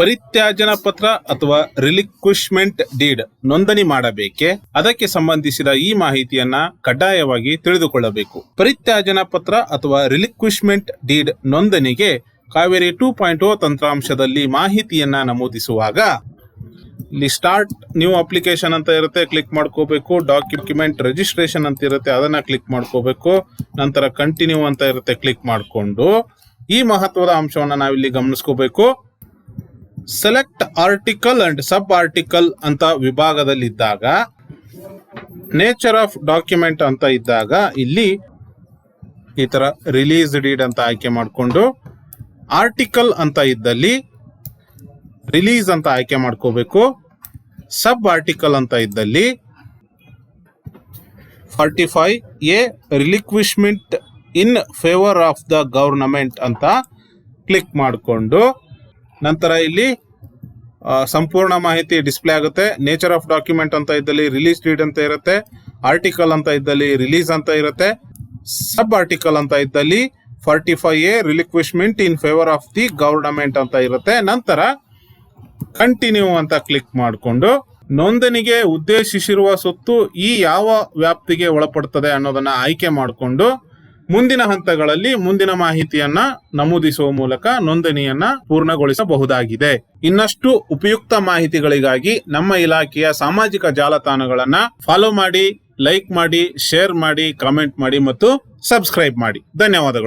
ಪರಿತ್ಯಾಜನ ಪತ್ರ ಅಥವಾ relinquishment deed ನೋಂದಣಿ ಮಾಡಬೇಕೆ? ಅದಕ್ಕೆ ಸಂಬಂಧಿಸಿದ ಈ ಮಾಹಿತಿಯನ್ನ ಕಡ್ಡಾಯವಾಗಿ ತಿಳಿದುಕೊಳ್ಳಬೇಕು. ಪರಿತ್ಯಾಜನ ಪತ್ರ ಅಥವಾ ರಿಲಿಕ್ವಿಶ್ಮೆಂಟ್ ಡೀಡ್ ನೋಂದಣಿಗೆ ಕಾವೇರಿ ಟೂ ಪಾಯಿಂಟ್ ಓ ತಂತ್ರಾಂಶದಲ್ಲಿ ಮಾಹಿತಿಯನ್ನ ನಮೂದಿಸುವಾಗ ಇಲ್ಲಿ ಸ್ಟಾರ್ಟ್ ನ್ಯೂ ಅಪ್ಲಿಕೇಶನ್ ಅಂತ ಇರುತ್ತೆ, ಕ್ಲಿಕ್ ಮಾಡ್ಕೋಬೇಕು. ಡಾಕ್ಯುಮೆಂಟ್ ರಿಜಿಸ್ಟ್ರೇಷನ್ ಅಂತ ಇರುತ್ತೆ, ಅದನ್ನ ಕ್ಲಿಕ್ ಮಾಡ್ಕೋಬೇಕು. ನಂತರ ಕಂಟಿನ್ಯೂ ಅಂತ ಇರುತ್ತೆ, ಕ್ಲಿಕ್ ಮಾಡಿಕೊಂಡು ಈ ಮಹತ್ವದ ಅಂಶವನ್ನ ನಾವಿಲ್ಲಿ ಗಮನಿಸ್ಕೋಬೇಕು. Select article and sub article ಅಂತ ವಿಭಾಗದಲ್ಲಿದ್ದಾಗ ನೇಚರ್ ಆಫ್ ಡಾಕ್ಯುಮೆಂಟ್ ಅಂತ ಇದ್ದಾಗ, ಇಲ್ಲಿ ಈ ತರ ರಿಲೀಸ್ ಡೀಡ್ ಅಂತ ಆಯ್ಕೆ ಮಾಡಿಕೊಂಡು ಆರ್ಟಿಕಲ್ ಅಂತ ಇದ್ದಲ್ಲಿ ರಿಲೀಸ್ ಅಂತ ಆಯ್ಕೆ ಮಾಡ್ಕೋಬೇಕು. ಸಬ್ ಆರ್ಟಿಕಲ್ ಅಂತ ಇದ್ದಲ್ಲಿ forty five A relinquishment in favour of the government ಅಂತ ಕ್ಲಿಕ್ ಮಾಡಿಕೊಂಡು ನಂತರ ಇಲ್ಲಿ ಸಂಪೂರ್ಣ ಮಾಹಿತಿ ಡಿಸ್ಪ್ಲೇ ಆಗುತ್ತೆ. ನೇಚರ್ ಆಫ್ ಡಾಕ್ಯುಮೆಂಟ್ ಅಂತ ಇದ್ದಲ್ಲಿ ರಿಲೀಸ್ ಡೀಡ್ ಅಂತ ಇರುತ್ತೆ. ಆರ್ಟಿಕಲ್ ಅಂತ ಇದ್ದಲ್ಲಿ ರಿಲೀಸ್ ಅಂತ ಇರುತ್ತೆ. ಸಬ್ ಆರ್ಟಿಕಲ್ ಅಂತ ಇದ್ದಲ್ಲಿ forty five A relinquishment in favour of the government ಅಂತ ಇರುತ್ತೆ. ನಂತರ ಕಂಟಿನ್ಯೂ ಅಂತ ಕ್ಲಿಕ್ ಮಾಡಿಕೊಂಡು ನೋಂದಣಿಗೆ ಉದ್ದೇಶಿಸಿರುವ ಸೊತ್ತು ಈ ಯಾವ ವ್ಯಾಪ್ತಿಗೆ ಒಳಪಡುತ್ತದೆ ಅನ್ನೋದನ್ನ ಆಯ್ಕೆ ಮಾಡಿಕೊಂಡು ಮುಂದಿನ ಹಂತಗಳಲ್ಲಿ ಮುಂದಿನ ಮಾಹಿತಿಯನ್ನ ನಮೂದಿಸುವ ಮೂಲಕ ನೋಂದಣಿಯನ್ನ ಪೂರ್ಣಗೊಳಿಸಬಹುದಾಗಿದೆ. ಇನ್ನಷ್ಟು ಉಪಯುಕ್ತ ಮಾಹಿತಿಗಳಿಗಾಗಿ ನಮ್ಮ ಇಲಾಖೆಯ ಸಾಮಾಜಿಕ ಜಾಲತಾಣಗಳನ್ನ ಫಾಲೋ ಮಾಡಿ ಲೈಕ್ ಮಾಡಿ ಶೇರ್ ಮಾಡಿ ಕಾಮೆಂಟ್ ಮಾಡಿ ಮತ್ತು ಸಬ್ಸ್ಕ್ರೈಬ್ ಮಾಡಿ. ಧನ್ಯವಾದಗಳು.